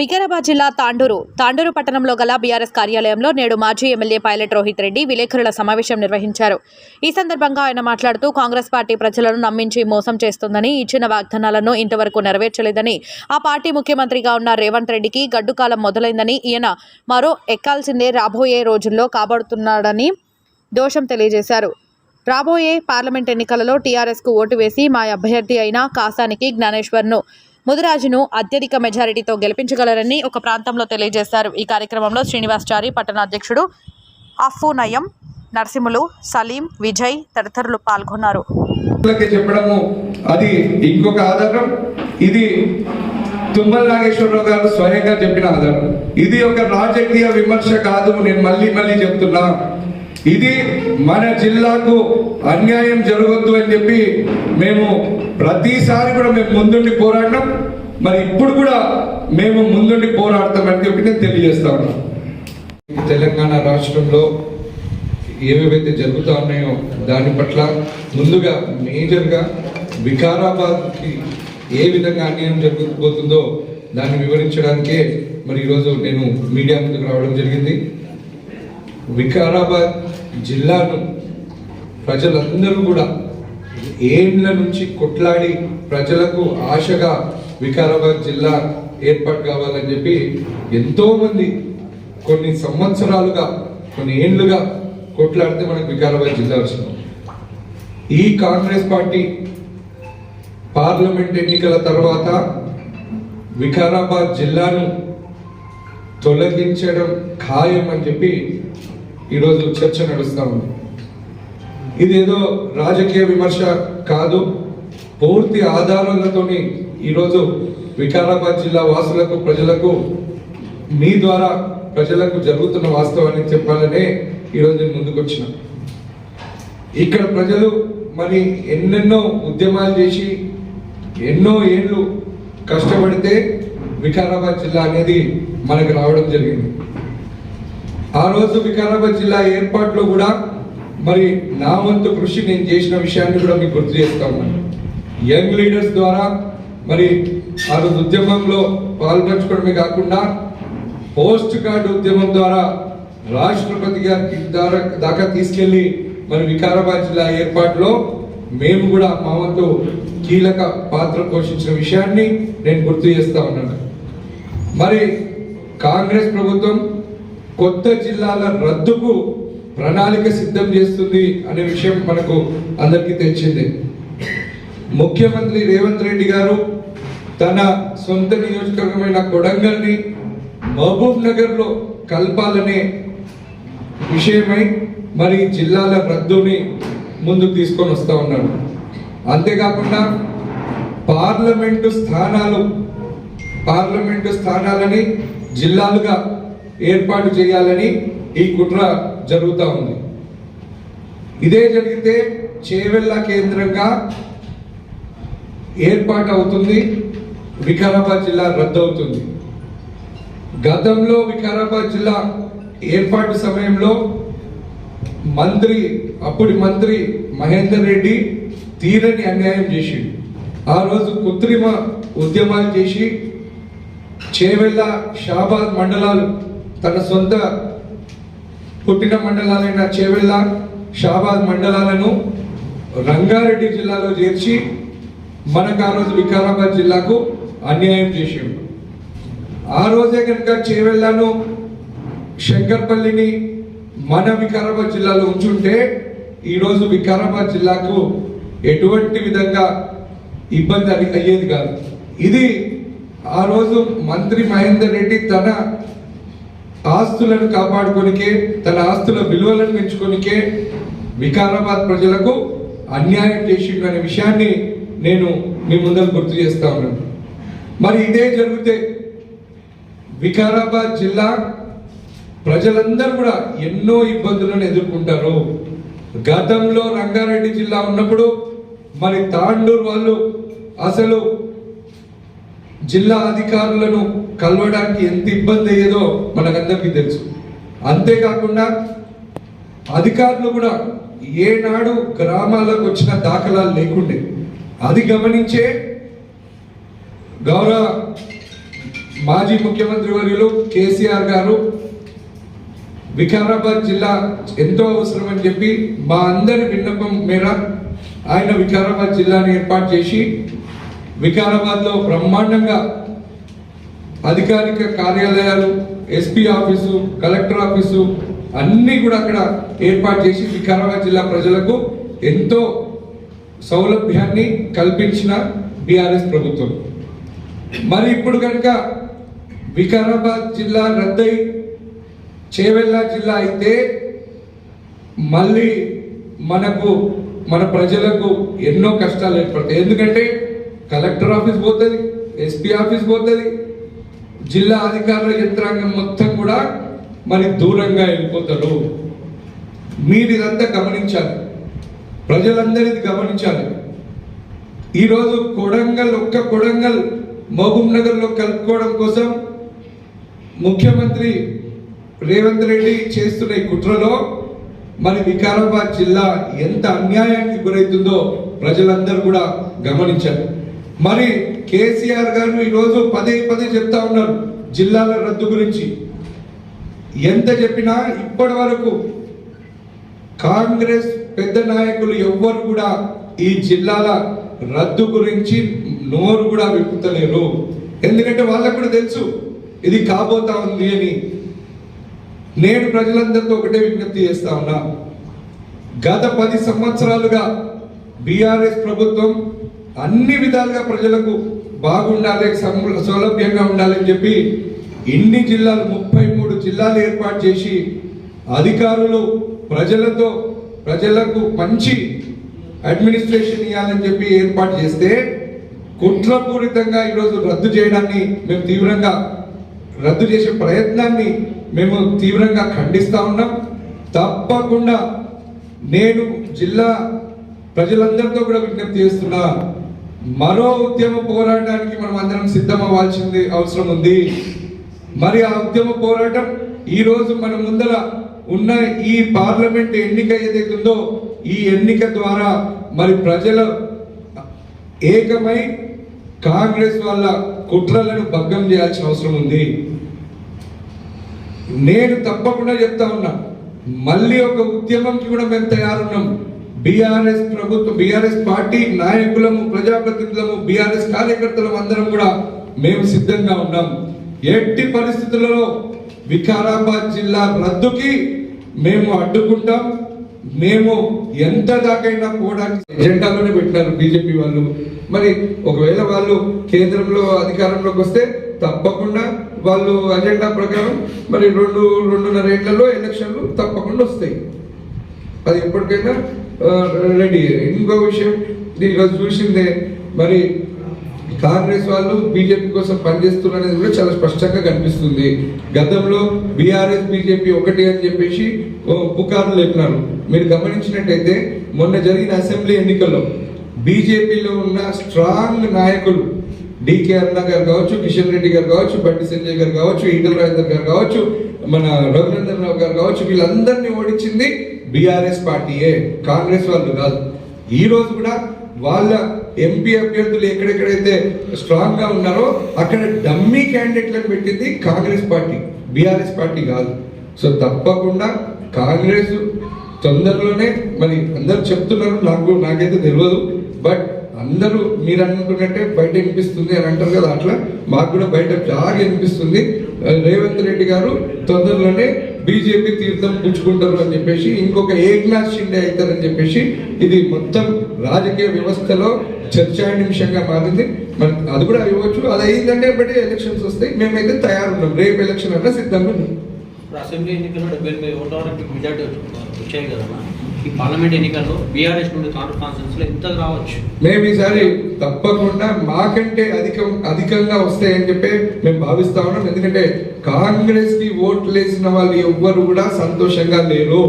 వికారాబాద్ జిల్లా తాండూరు తాండూరు పట్టణంలో గల బీఆర్ఎస్ కార్యాలయంలో నేడు మాజీ ఎమ్మెల్యే పైలట్ రోహిత్ రెడ్డి విలేకరుల సమావేశం నిర్వహించారు. ఈ సందర్భంగా ఆయన మాట్లాడుతూ కాంగ్రెస్ పార్టీ ప్రజలను నమ్మించి మోసం చేస్తుందని ఇచ్చిన వాగ్దానాలను ఇంతవరకు నెరవేర్చలేదని ఆ పార్టీ ముఖ్యమంత్రిగా ఉన్న రేవంత్ రెడ్డికి గడ్డుకాలం మొదలైందని ఈయన మరో ఎక్కాల్సిందే రాబోయే రోజుల్లో కాబడుతున్నాడని దోషం తెలియజేశారు. రాబోయే పార్లమెంట్ ఎన్నికలలో టీఆర్ఎస్కు ఓటు వేసి మా అభ్యర్థి అయిన కాసానికి జ్ఞానేశ్వర్ను ముదిరాజును అత్యధిక మెజారిటీతో గెలిపించగలరని ఒక ప్రాంతంలో తెలియజేశారు. ఈ కార్యక్రమంలో శ్రీనివాస్చారి పట్టణ అధ్యక్షుడు అఫ్ఫు నయం నరసింహులు సలీం విజయ్ తదితరులు పాల్గొన్నారు. చెప్పడము అది ఇంకొక ఆధారం. ఇది తుమ్మల నాగేశ్వరరావు గారు స్వయంగా చెప్పిన ఆధారం. ఇది ఒక రాజకీయ విమర్శ కాదు నేను మళ్ళీ మళ్ళీ చెప్తున్నా. ఇది మన జిల్లాకు అన్యాయం జరగొద్దు అని చెప్పి మేము ప్రతిసారి కూడా మేము ముందుండి పోరాడినాం. మరి ఇప్పుడు కూడా మేము ముందుండి పోరాడతామని చెప్పి నేను తెలియజేస్తా తెలంగాణ రాష్ట్రంలో ఏవేవైతే జరుగుతూ ఉన్నాయో దాని పట్ల ముందుగా మేజర్గా వికారాబాద్కి ఏ విధంగా అన్యాయం జరగబోతుందో దాన్ని వివరించడానికే మరి ఈరోజు నేను మీడియా ముందుకు రావడం జరిగింది. వికారాబాద్ జిల్లాను ప్రజలందరూ కూడా ఏండ్ల నుంచి కొట్లాడి ప్రజలకు ఆశగా వికారాబాద్ జిల్లా ఏర్పాటు కావాలని చెప్పి ఎంతోమంది కొన్ని సంవత్సరాలుగా కొన్ని ఏండ్లుగా కొట్లాడితే మనకు వికారాబాద్ జిల్లా వచ్చింది ఈ కాంగ్రెస్ పార్టీ పార్లమెంట్ ఎన్నికల తర్వాత వికారాబాద్ జిల్లాను తొలగించడం ఖాయం అని చెప్పి ఈరోజు చర్చ నడుస్తా ఉంది. ఇదేదో రాజకీయ విమర్శ కాదు. పూర్తి ఆధారాలతోని ఈరోజు వికారాబాద్ జిల్లా వాసులకు ప్రజలకు మీ ద్వారా ప్రజలకు జరుగుతున్న వాస్తవాన్ని చెప్పాలనే ఈరోజు నేను ముందుకు ఇక్కడ ప్రజలు మరి ఎన్నెన్నో ఉద్యమాలు చేసి ఎన్నో ఏళ్ళు కష్టపడితే వికారాబాద్ జిల్లా అనేది మనకు రావడం జరిగింది. ఆ రోజు వికారాబాద్ జిల్లా ఏర్పాటులో కూడా మరి నా వంతు కృషి నేను చేసిన విషయాన్ని కూడా మీకు గుర్తు చేస్తా ఉన్నాను యంగ్ లీడర్స్ ద్వారా మరి ఆ రోజు ఉద్యమంలో పాల్పంచుకోవడమే కాకుండా పోస్ట్ కార్డు ఉద్యమం ద్వారా రాష్ట్రపతి గారి ద్వారా దాకా తీసుకెళ్ళి మరి వికారాబాద్ జిల్లా ఏర్పాటులో మేము కూడా మా వంతు కీలక పాత్ర పోషించిన విషయాన్ని నేను గుర్తు చేస్తా ఉన్నాను. మరి కాంగ్రెస్ ప్రభుత్వం కొత్త జిల్లాల రద్దుకు ప్రణాళిక సిద్ధం చేస్తుంది అనే విషయం మనకు అందరికీ తెలిసిందే. ముఖ్యమంత్రి రేవంత్ రెడ్డి గారు తన సొంత నియోజకవర్గమైన కొడంగల్ని మహబూబ్ నగర్లో కలపాలనే విషయమై మరి జిల్లాల రద్దుని ముందుకు తీసుకొని వస్తూ ఉన్నాడు. అంతేకాకుండా పార్లమెంటు స్థానాలు పార్లమెంటు స్థానాలని జిల్లాలుగా ఏర్పాటు చేయాలని ఈ కుట్ర జరుగుతూ ఉంది. ఇదే జరిగితే చేవెళ్ళ కేంద్రంగా ఏర్పాటు అవుతుంది వికారాబాద్ జిల్లా రద్దు అవుతుంది గతంలో వికారాబాద్ జిల్లా ఏర్పాటు సమయంలో మంత్రి అప్పటి మంత్రి మహేందర్ రెడ్డి తీరని అన్యాయం చేసి ఆ రోజు కృత్రిమ ఉద్యమాలు చేసి చేవెళ్ళ షాబాద్ మండలాలు తన సొంత పుట్టిన మండలాలైన చేవెళ్ళ షాబాద్ మండలాలను రంగారెడ్డి జిల్లాలో చేర్చి మనకు ఆ రోజు వికారాబాద్ జిల్లాకు అన్యాయం చేసిండు. ఆ రోజే కనుక చేవెళ్ళను శంకర్పల్లిని మన వికారాబాద్ జిల్లాలో ఉంచుంటే ఈరోజు వికారాబాద్ జిల్లాకు ఎటువంటి విధంగా ఇబ్బంది అది- అయ్యేది కాదు. ఇది ఆ రోజు మంత్రి మహేందర్ రెడ్డి తన ఆస్తులను కాపాడుకొనికే తన ఆస్తుల విలువలను పెంచుకొనికే వికారాబాద్ ప్రజలకు అన్యాయం చేసిండు అనే విషయాన్ని నేను మీ ముందర గుర్తు చేస్తా ఉన్నాను. మరి ఇదే జరిగితే వికారాబాద్ జిల్లా ప్రజలందరూ కూడా ఎన్నో ఇబ్బందులను ఎదుర్కొంటారు. గతంలో రంగారెడ్డి జిల్లా ఉన్నప్పుడు మరి తాండూరు వాళ్ళు అసలు జిల్లా అధికారులను కలవడానికి ఎంత ఇబ్బంది అయ్యేదో మనకందరికీ తెలుసు. అంతేకాకుండా అధికారులు కూడా ఏనాడు గ్రామాలకు వచ్చిన దాఖలాలు లేకుండే. అది గమనించే గౌరవ మాజీ ముఖ్యమంత్రి వర్యులు కేసీఆర్ గారు వికారాబాద్ జిల్లా ఎంతో అవసరం అని చెప్పి మా అందరి విన్నపం మేర ఆయన వికారాబాద్ జిల్లాని ఏర్పాటు చేసి వికారాబాద్లో బ్రహ్మాండంగా అధికారిక కార్యాలయాలు ఎస్పీ ఆఫీసు కలెక్టర్ ఆఫీసు అన్నీ కూడా అక్కడ ఏర్పాటు చేసి వికారాబాద్ జిల్లా ప్రజలకు ఎంతో సౌలభ్యాన్ని కల్పించిన బీఆర్ఎస్ ప్రభుత్వం. మరి ఇప్పుడు కనుక వికారాబాద్ జిల్లా రద్దయి చేవెళ్ళ జిల్లా అయితే మళ్ళీ మనకు మన ప్రజలకు ఎన్నో కష్టాలు ఏర్పడతాయి. ఎందుకంటే కలెక్టర్ ఆఫీస్ పోతుంది ఎస్పీ ఆఫీస్ పోతుంది జిల్లా అధికారుల యంత్రాంగం మొత్తం కూడా మరి దూరంగా వెళ్ళిపోతారు. మీరు ఇదంతా గమనించాలి. ప్రజలందరిది గమనించాలి. ఈరోజు కొడంగల్ ఒక్క కొడంగల్ మహబూబ్ నగర్లో కలుపుకోవడం కోసం ముఖ్యమంత్రి రేవంత్ రెడ్డి చేస్తున్న ఈ కుట్రలో మరి వికారాబాద్ జిల్లా ఎంత అన్యాయానికి గురవుతుందో ప్రజలందరూ కూడా గమనించారు మరి కేసీఆర్ గారు ఈరోజు పదే పదే చెప్తా ఉన్నారు జిల్లాల రద్దు గురించి. ఎంత చెప్పినా ఇప్పటి వరకు కాంగ్రెస్ పెద్ద నాయకులు ఎవ్వరు కూడా ఈ జిల్లాల రద్దు గురించి నోరు కూడా విప్పుతలేరు. ఎందుకంటే వాళ్ళకు కూడా తెలుసు ఇది కాబోతా ఉంది అని. నేను ప్రజలందరితో ఒకటే విజ్ఞప్తి చేస్తా ఉన్నా. గత పది సంవత్సరాలుగా బీఆర్ఎస్ ప్రభుత్వం అన్ని విధాలుగా ప్రజలకు బాగుండాలి సౌలభ్యంగా ఉండాలని చెప్పి ఇన్ని జిల్లాలు ముప్పై మూడు జిల్లాలు ఏర్పాటు చేసి అధికారులు ప్రజలతో ప్రజలకు మంచి అడ్మినిస్ట్రేషన్ ఇవ్వాలని చెప్పి ఏర్పాటు చేస్తే కుట్రపూరితంగా ఈరోజు రద్దు చేయడాన్ని మేము తీవ్రంగా రద్దు చేసే ప్రయత్నాన్ని మేము తీవ్రంగా ఖండిస్తూ ఉన్నాం. తప్పకుండా నేను జిల్లా ప్రజలందరితో కూడా విజ్ఞప్తి చేస్తున్నా. మరో ఉద్యమ పోరాటానికి మనం అందరం సిద్ధం అవ్వాల్సింది అవసరం ఉంది. మరి ఆ ఉద్యమ పోరాటం ఈ రోజు మన ముందర ఉన్న ఈ పార్లమెంట్ ఎన్నిక ఏదైతే ఉందో ఈ ఎన్నిక ద్వారా మరి ప్రజల ఏకమై కాంగ్రెస్ వాళ్ళ కుట్రలను భగ్గం చేయాల్సిన అవసరం ఉంది. నేను తప్పకుండా చెప్తా ఉన్నా మళ్ళీ ఒక ఉద్యమంకి కూడా మేము తయారున్నాం. బీఆర్ఎస్ ప్రభుత్వం బీఆర్ఎస్ పార్టీ నాయకులము ప్రజాప్రతినిధులము బీఆర్ఎస్ కార్యకర్తలం అందరం కూడా మేము సిద్ధంగా ఉన్నాం. ఎట్టి పరిస్థితులలో వికారాబాద్ జిల్లా రద్దుకి మేము అడ్డుకుంటాం. మేము ఎంత దాకైనా పోవడానికి ఎజెండాలోనే పెట్టినారు బీజేపీ వాళ్ళు. మరి ఒకవేళ వాళ్ళు కేంద్రంలో అధికారంలోకి వస్తే తప్పకుండా వాళ్ళు అజెండా ప్రకారం మరి రెండు రెండున్నర ఏళ్ళలో ఎలక్షన్లు తప్పకుండా వస్తాయి. అది ఎప్పటికైనా రెడీ. ఇంకో విషయం దీనిలో చూసిందే మరి కాంగ్రెస్ వాళ్ళు బీజేపీ కోసం పనిచేస్తున్నారనేది కూడా చాలా స్పష్టంగా కనిపిస్తుంది. గతంలో బీఆర్ఎస్ బీజేపీ ఒకటి అని చెప్పేసి పుకార్లు లేపినారు. మీరు గమనించినట్టయితే మొన్న జరిగిన అసెంబ్లీ ఎన్నికల్లో బీజేపీలో ఉన్న స్ట్రాంగ్ నాయకులు డికే అన్నా గారు కావచ్చు కిషన్ రెడ్డి గారు కావచ్చు బండి సంజయ్ గారు కావచ్చు ఈటల రాజేందర్ గారు కావచ్చు మన రఘునందన్ రావు గారు కావచ్చు వీళ్ళందరినీ ఓడించింది బీఆర్ఎస్ పార్టీయే కాంగ్రెస్ వాళ్ళు కాదు. ఈరోజు కూడా వాళ్ళ ఎంపీ అభ్యర్థులు ఎక్కడెక్కడైతే స్ట్రాంగ్గా ఉన్నారో అక్కడ డమ్మీ క్యాండిడేట్లను పెట్టింది కాంగ్రెస్ పార్టీ బీఆర్ఎస్ పార్టీ కాదు. సో తప్పకుండా కాంగ్రెస్ తొందరలోనే మరి అందరు చెప్తున్నారు నాకు నాకైతే తెలియదు బట్ అందరూ మీరు అనుకున్నట్టే బయట వినిపిస్తుంది అని అంటారు కదా అట్లా. మాకు కూడా బయట బాగా వినిపిస్తుంది రేవంత్ రెడ్డి గారు తొందరలోనే బీజేపీ తీర్థం పుచ్చుకుంటారు అని చెప్పేసి ఇంకొక ఏక్నాథ్ షిండే అవుతారని చెప్పేసి ఇది మొత్తం రాజకీయ వ్యవస్థలో చర్చానిమిషంగా మారింది. మరి అది కూడా ఇవ్వచ్చు అది అయిందంటే బట్టి ఎలక్షన్స్ వస్తాయి. మేమైతే తయారున్నాం. రేపు ఎలక్షన్ అన్నా సిద్ధంగా ఉన్నాం. అసెంబ్లీ ఎన్నికల్లో డెబ్బై ఎనిమిది ఓట్ల వరకు మెజార్టీ వచ్చాయి కదమ్మా. ఈ పార్లమెంట్ ఎన్నికల్లో బీఆర్ఎస్ నుండి కాన్ఫరెన్స్లో ఎంత రావచ్చు. మేము ఈసారి తప్పకుండా మాకంటే అధికం అధికంగా వస్తాయని చెప్పి మేము భావిస్తా ఉన్నాం. ఎందుకంటే కాంగ్రెస్కి ఓట్లు వేసిన వాళ్ళు ఎవ్వరు కూడా సంతోషంగా లేరు.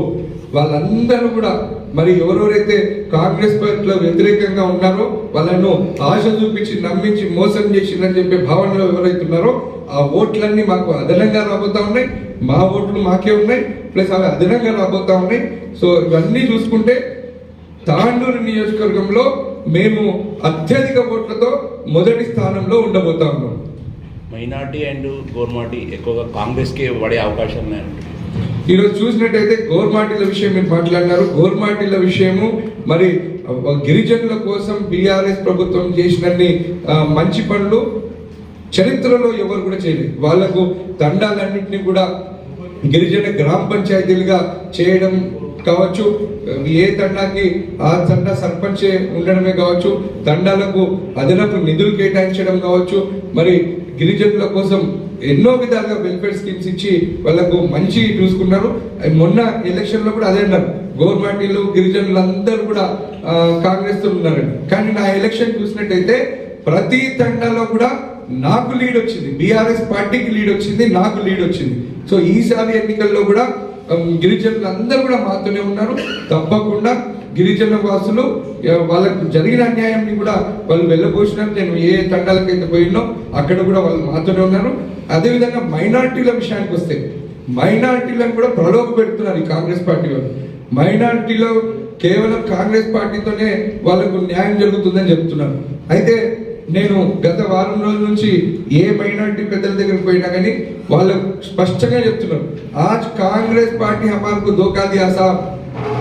వాళ్ళందరూ కూడా మరి ఎవరెవరైతే కాంగ్రెస్ పార్టీలో వ్యతిరేకంగా ఉన్నారో వాళ్ళను ఆశ చూపించి నమ్మించి మోసం చేసిందని చెప్పే భావనలో ఎవరైతే ఉన్నారో ఆ ఓట్లన్నీ మాకు అదనంగా రాబోతా ఉన్నాయి. మా ఓట్లు మాకే ఉన్నాయి. ప్లస్ అవి అదనంగా రాబోతా ఉన్నాయి సో ఇవన్నీ చూసుకుంటే తాండూరు నియోజకవర్గంలో మేము అత్యధిక ఓట్లతో మొదటి స్థానంలో ఉండబోతా ఉన్నాం. మైనార్టీ అండ్ గోర్మాటి ఎక్కువగా కాంగ్రెస్కే పడే ఉన్నాయండి ఈరోజు చూసినట్టయితే గోర్మాటిల విషయం మీరు మాట్లాడినారు. గోర్మాటిల విషయము మరి గిరిజనుల కోసం బీఆర్ఎస్ ప్రభుత్వం చేసినన్ని మంచి పనులు చరిత్రలో ఎవరు కూడా చేయలేదు. వాళ్ళకు తండాలన్నింటినీ కూడా గిరిజన గ్రామ పంచాయతీలుగా చేయడం కావచ్చు ఏ తండాకి ఆ తండా సర్పంచ్ ఉండడమే కావచ్చు తండాలకు అదనపు నిధులు కేటాయించడం కావచ్చు మరి గిరిజనుల కోసం ఎన్నో విధాలుగా వెల్ఫేర్ స్కీమ్స్ ఇచ్చి వాళ్ళకు మంచి చూసుకున్నారు మొన్న ఎలక్షన్లో కూడా అదే అన్నారు. గవర్నమెంట్లు గిరిజనులు అందరూ కూడా ఆ, కాంగ్రెస్తో ఉన్నారండి కానీ నా ఎలక్షన్ చూసినట్టయితే ప్రతి తండాలో కూడా నాకు లీడ్ వచ్చింది. బీఆర్ఎస్ పార్టీకి లీడ్ వచ్చింది నాకు లీడ్ వచ్చింది. సో ఈసారి ఎన్నికల్లో కూడా గిరిజనులు అందరూ కూడా మాతోనే ఉన్నారు. తప్పకుండా గిరిజన వాసులు వాళ్ళకు జరిగిన అన్యాయాన్ని కూడా వాళ్ళు వెళ్ళబోసినారు. నేను ఏ తండాలకైతే పోయినో అక్కడ కూడా వాళ్ళు మాతోనే ఉన్నారు. అదేవిధంగా మైనార్టీల విషయానికి వస్తే మైనార్టీలను కూడా ప్రలోభ పెడుతున్నారు ఈ కాంగ్రెస్ పార్టీ వాళ్ళు. మైనార్టీలో కేవలం కాంగ్రెస్ పార్టీతోనే వాళ్ళకు న్యాయం జరుగుతుందని చెప్తున్నారు. అయితే నేను గత వారం రోజుల నుంచి ఏ మైనార్టీ పెద్దల దగ్గరికి పోయినా కానీ వాళ్ళు స్పష్టంగా చెప్తున్నారు. ఆజ్ కాంగ్రెస్ పార్టీ హమార్కు దోకాది దియా సాబ్.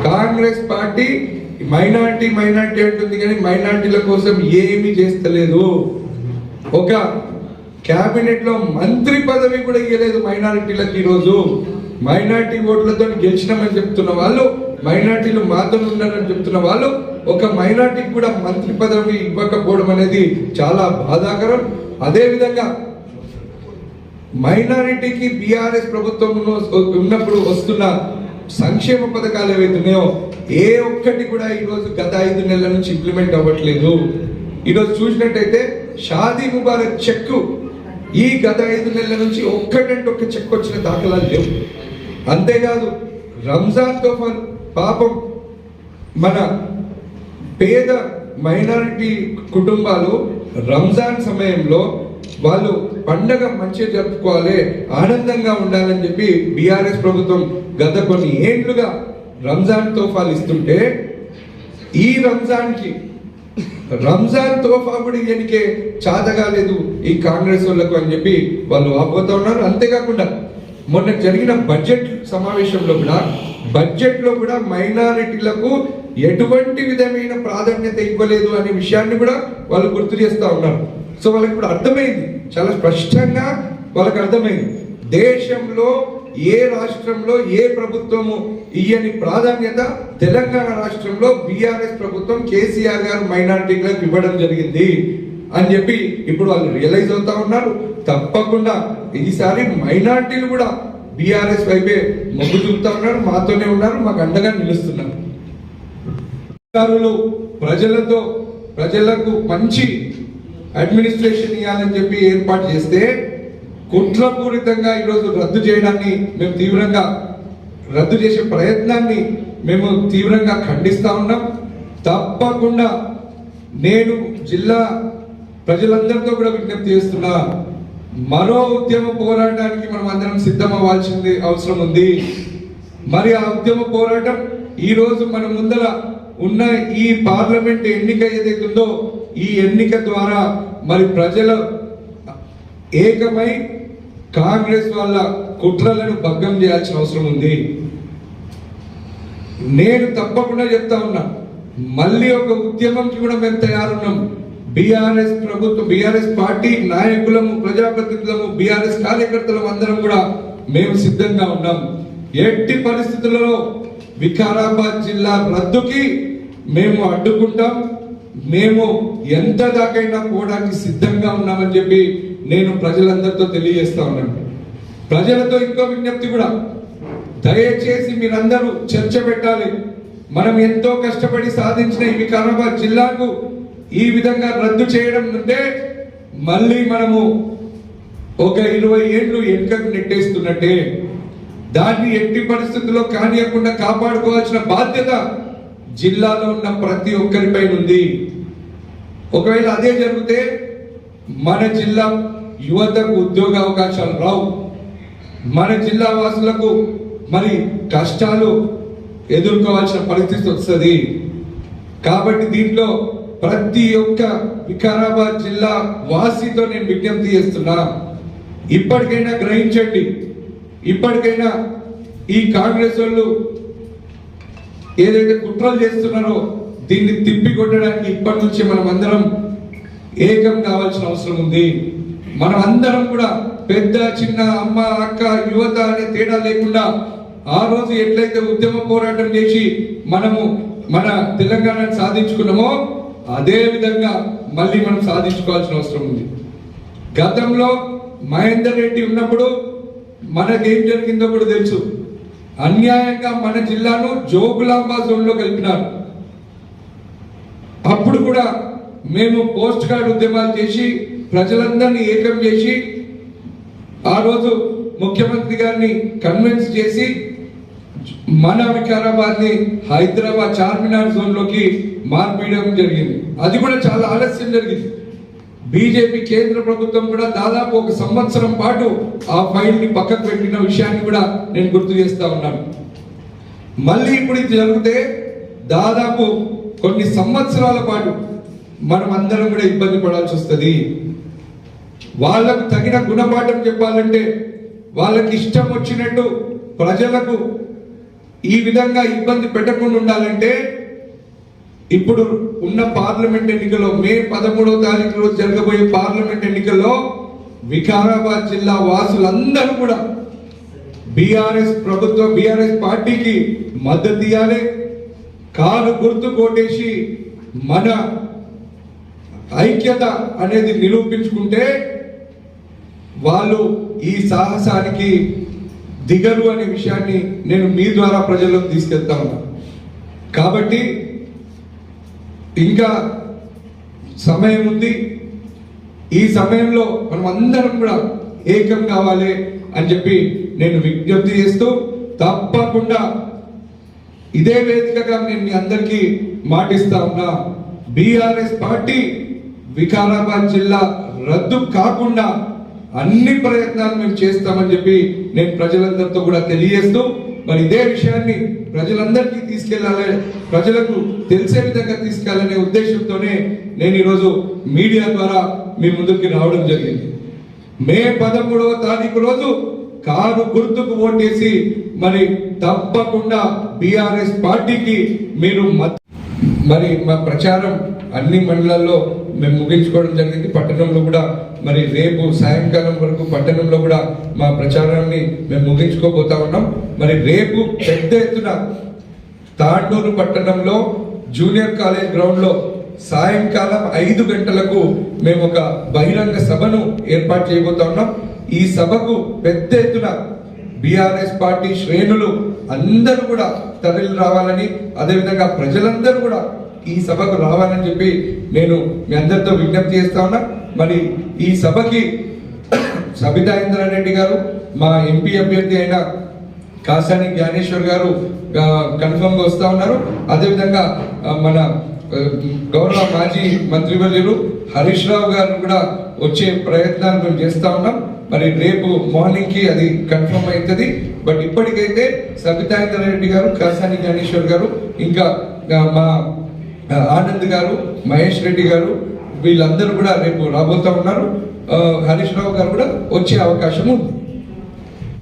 కాంగ్రెస్ పార్టీ మైనార్టీ మైనార్టీ అంటుంది కానీ మైనార్టీల కోసం ఏమీ చేస్తలేదు. ఒక క్యాబినెట్లో మంత్రి పదవి కూడా ఇవ్వలేదు మైనారిటీలకు ఈరోజు. మైనారిటీ ఓట్లతో గెలిచినామని చెప్తున్న వాళ్ళు మైనార్టీలు మాత్రం ఉన్నారని చెప్తున్న వాళ్ళు ఒక మైనార్టీకి కూడా మంత్రి పదవి ఇవ్వకపోవడం అనేది చాలా బాధాకరం. అదే విధంగా మైనారిటీకి బీఆర్ఎస్ ప్రభుత్వం ఉన్నప్పుడు వస్తున్న సంక్షేమ పథకాలు ఏవైతున్నాయో ఏ ఒక్కటి కూడా ఈరోజు గత ఐదు నెలల నుంచి ఇంప్లిమెంట్ అవ్వట్లేదు. ఈరోజు చూసినట్టయితే షాదీ ముబారక్ చెక్ ఈ గత ఐదు నెలల నుంచి ఒక్కటంటే ఒక్క చెక్ వచ్చిన దాఖలాలు లేవు. అంతేకాదు రంజాన్ తోఫాన్ పాపం మన పేద మైనారిటీ కుటుంబాలు రంజాన్ సమయంలో వాళ్ళు పండగ మంచిగా జరుపుకోవాలి ఆనందంగా ఉండాలని చెప్పి బీఆర్ఎస్ ప్రభుత్వం గత కొన్ని ఏండ్లుగా రంజాన్ తోఫాలు ఇస్తుంటే ఈ రంజాన్కి రంజాన్ తోఫా కూడా ఇయ్యనికే చాత కాలేదు ఈ కాంగ్రెస్ వాళ్ళకు అని చెప్పి వాళ్ళు ఆపోతా ఉన్నారు. అంతేకాకుండా మొన్న జరిగిన బడ్జెట్ సమావేశంలో కూడా బడ్జెట్లో కూడా మైనారిటీలకు ఎటువంటి విధమైన ప్రాధాన్యత ఇవ్వలేదు అనే విషయాన్ని కూడా వాళ్ళు గుర్తు చేస్తూ ఉన్నారు. సో వాళ్ళకి ఇప్పుడు అర్థమైంది. చాలా స్పష్టంగా వాళ్ళకి అర్థమైంది. దేశంలో ఏ రాష్ట్రంలో ఏ ప్రభుత్వము ఇయని ప్రాధాన్యత తెలంగాణ రాష్ట్రంలో బీఆర్ఎస్ ప్రభుత్వం కేసీఆర్ గారు మైనారిటీలకు ఇవ్వడం జరిగింది అని చెప్పి ఇప్పుడు వాళ్ళు రియలైజ్ అవుతా ఉన్నారు. తప్పకుండా ఈసారి మైనారిటీలు కూడా బీఆర్ఎస్ వైపే మొగ్గు చూపుతా ఉన్నారు మాతోనే ఉన్నారు మాకు అండగా నిలుస్తున్నారు. అధికారులు ప్రజలతో ప్రజలకు మంచి అడ్మినిస్ట్రేషన్ ఇవ్వాలని చెప్పి ఏర్పాటు చేస్తే కుట్రపూరితంగా ఈరోజు రద్దు చేయడాన్ని మేము తీవ్రంగా రద్దు చేసే ప్రయత్నాన్ని మేము తీవ్రంగా ఖండిస్తా ఉన్నాం. తప్పకుండా నేను జిల్లా ప్రజలందరితో కూడా విజ్ఞప్తి చేస్తున్నా మరో ఉద్యమ పోరాటానికి మనం అందరం సిద్ధం అవ్వాల్సింది అవసరం ఉంది. మరి ఆ ఉద్యమ పోరాటం ఈ రోజు మన ముందర ఉన్న ఈ పార్లమెంట్ ఎన్నిక ఏదైతుందో ఈ ఎన్నిక ద్వారా మరి ప్రజలు ఏకమై కాంగ్రెస్ వాళ్ళ కుట్రలను భగ్గం చేయాల్సిన అవసరం ఉంది. నేను తప్పకుండా చెప్తా ఉన్నా మళ్ళీ ఒక ఉద్యమంకి కూడా మేము తయారున్నాం. బీఆర్ఎస్ ప్రభుత్వం బీఆర్ఎస్ పార్టీ నాయకులము ప్రజాప్రతినిధులము బీఆర్ఎస్ కార్యకర్తలం అందరం కూడా మేము సిద్ధంగా ఉన్నాం. ఎట్టి పరిస్థితులలో వికారాబాద్ జిల్లా రద్దుకి మేము అడ్డుకుంటాం. మేము ఎంత దాకైనా పోవడానికి సిద్ధంగా ఉన్నామని చెప్పి నేను ప్రజలందరితో తెలియజేస్తా ఉన్నాను. ప్రజలతో ఇంకో విజ్ఞప్తి కూడా. దయచేసి మీరందరూ చర్చ పెట్టాలి. మనం ఎంతో కష్టపడి సాధించిన ఈ వికారాబాద్ జిల్లాకు ఈ విధంగా రద్దు చేయడం అంటే మళ్ళీ మనము ఒక ఇరవై ఏళ్ళు వెనుకకు నెట్టేస్తున్నట్టే దాన్ని ఎట్టి పరిస్థితుల్లో కానియకుండా కాపాడుకోవాల్సిన బాధ్యత జిల్లాలో ఉన్న ప్రతి ఒక్కరిపై ఉంది ఒకవేళ అదే జరిగితే మన జిల్లా యువతకు ఉద్యోగ అవకాశాలు రావు. మన జిల్లా వాసులకు మరి కష్టాలు ఎదుర్కోవాల్సిన పరిస్థితి వస్తుంది. కాబట్టి దీంట్లో ప్రతి ఒక్క వికారాబాద్ జిల్లా వాసితో నేను విజ్ఞప్తి చేస్తున్నా. ఇప్పటికైనా గ్రహించండి. ఇప్పటికైనా ఈ కాంగ్రెస్ వాళ్ళు ఏదైతే కుట్రలు చేస్తున్నారో దీన్ని తిప్పి కొట్టడానికి ఇప్పటి నుంచి మనం అందరం ఏకం కావాల్సిన అవసరం ఉంది. మనం అందరం కూడా పెద్ద చిన్న అమ్మ అక్క యువత అనే తేడా లేకుండా ఆ రోజు ఎట్లయితే ఉద్యమ పోరాటం చేసి మనము మన తెలంగాణను సాధించుకున్నామో అదే విధంగా మళ్ళీ మనం సాధించుకోవాల్సిన అవసరం ఉంది. గతంలో మహేందర్ రెడ్డి ఉన్నప్పుడు మనకేం జరిగిందో కూడా తెలుసు. అన్యాయంగా మన జిల్లాను జోగులాంబా జోన్లో కలిపినారు. అప్పుడు కూడా మేము పోస్ట్ కార్డ్ ఉద్యమాలు చేసి ప్రజలందరినీ ఏకం చేసి ఆ రోజు ముఖ్యమంత్రి గారిని కన్విన్స్ చేసి మన వికారాబాద్ని హైదరాబాద్ చార్మినార్ జోన్లోకి మార్పియడం జరిగింది. అది కూడా చాలా ఆలస్యం జరిగింది. బీజేపీ కేంద్ర ప్రభుత్వం కూడా దాదాపు ఒక సంవత్సరం పాటు ఆ ఫైల్ని పక్కకు పెట్టిన విషయాన్ని కూడా నేను గుర్తు చేస్తా ఉన్నాను. మళ్ళీ ఇప్పుడు ఇది జరిగితే దాదాపు కొన్ని సంవత్సరాల పాటు మనం అందరం కూడా ఇబ్బంది పడాల్సి వస్తుంది. వాళ్ళకు తగిన గుణపాఠం చెప్పాలంటే వాళ్ళకి ఇష్టం వచ్చినట్టు ప్రజలకు ఈ విధంగా ఇబ్బంది పెట్టకుండా ఉండాలంటే ఇప్పుడు ఉన్న పార్లమెంట్ ఎన్నికల్లో మే పదమూడవ తారీఖు రోజు జరగబోయే పార్లమెంట్ ఎన్నికల్లో వికారాబాద్ జిల్లా వాసులందరూ కూడా బీఆర్ఎస్ ప్రభుత్వం బీఆర్ఎస్ పార్టీకి మద్దతు ఇవ్వాలి కారు గుర్తు కోటేసి మన ఐక్యత అనేది నిరూపించుకుంటే వాళ్ళు ఈ సాహసానికి దిగరు అనే విషయాన్ని నేను మీ ద్వారా ప్రజల్లోకి తీసుకెళ్తా ఉన్నాను కాబట్టి ఇంకా సమయం ఉంది. ఈ సమయంలో మనం అందరం కూడా ఏకం కావాలి అని చెప్పి నేను విజ్ఞప్తి చేస్తూ తప్పకుండా ఇదే వేదికగా నేను మీ అందరికీ మాటిస్తా ఉన్నా. బీఆర్ఎస్ పార్టీ వికారాబాద్ జిల్లా రద్దు కాకుండా అన్ని ప్రయత్నాలు మేము చేస్తామని చెప్పి నేను ప్రజలందరితో కూడా తెలియజేస్తూ మరి ఇదే విషయాన్ని ప్రజలందరికీ తీసుకెళ్ళాలి ప్రజలకు తెలిసే విధంగా తీసుకెళ్ళాలనే ఉద్దేశంతోనే నేను ఈరోజు మీడియా ద్వారా మీ ముందుకి రావడం జరిగింది. మే పదమూడవ తారీఖు రోజు కారు గుర్తుకు ఓటేసి మరి తప్పకుండా బీఆర్ఎస్ పార్టీకి మీరు మరి మా ప్రచారం అన్ని మండలాల్లో మేము ముగించుకోవడం జరిగింది. పట్టణంలో కూడా మరి రేపు సాయంకాలం వరకు పట్టణంలో కూడా మా ప్రచారాన్ని మేము ముగించుకోబోతా ఉన్నాం. మరి రేపు పెద్ద ఎత్తున తాండూరు పట్టణంలో జూనియర్ కాలేజ్ గ్రౌండ్లో సాయంకాలం ఐదు గంటలకు మేము ఒక బహిరంగ సభను ఏర్పాటు చేయబోతా ఉన్నాం. ఈ సభకు పెద్ద ఎత్తున బీఆర్ఎస్ పార్టీ శ్రేణులు అందరూ కూడా తరలి రావాలని అదేవిధంగా ప్రజలందరూ కూడా ఈ సభకు రావాలని చెప్పి నేను మీ అందరితో విజ్ఞప్తి చేస్తా ఉన్నా. మరి ఈ సభకి సబితా ఇంద్రారెడ్డి గారు మా ఎంపీ అభ్యర్థి అయిన కాసాని జ్ఞానేశ్వర్ గారు కన్ఫర్మ్గా వస్తా ఉన్నారు. అదేవిధంగా మన గౌరవ మాజీ మంత్రివర్యులు హరీష్ రావు గారు కూడా వచ్చే ప్రయత్నాలు మేము చేస్తా ఉన్నాం. మరి రేపు మార్నింగ్కి అది కన్ఫర్మ్ అవుతుంది. బట్ ఇప్పటికైతే సబితా రెడ్డి గారు కాసాని జ్ఞానేశ్వర్ గారు ఇంకా మా ఆనంద్ గారు మహేష్ రెడ్డి గారు వీళ్ళందరూ కూడా రేపు రాబోతా ఉన్నారు. హరీష్ రావు గారు కూడా వచ్చే అవకాశం ఉంది.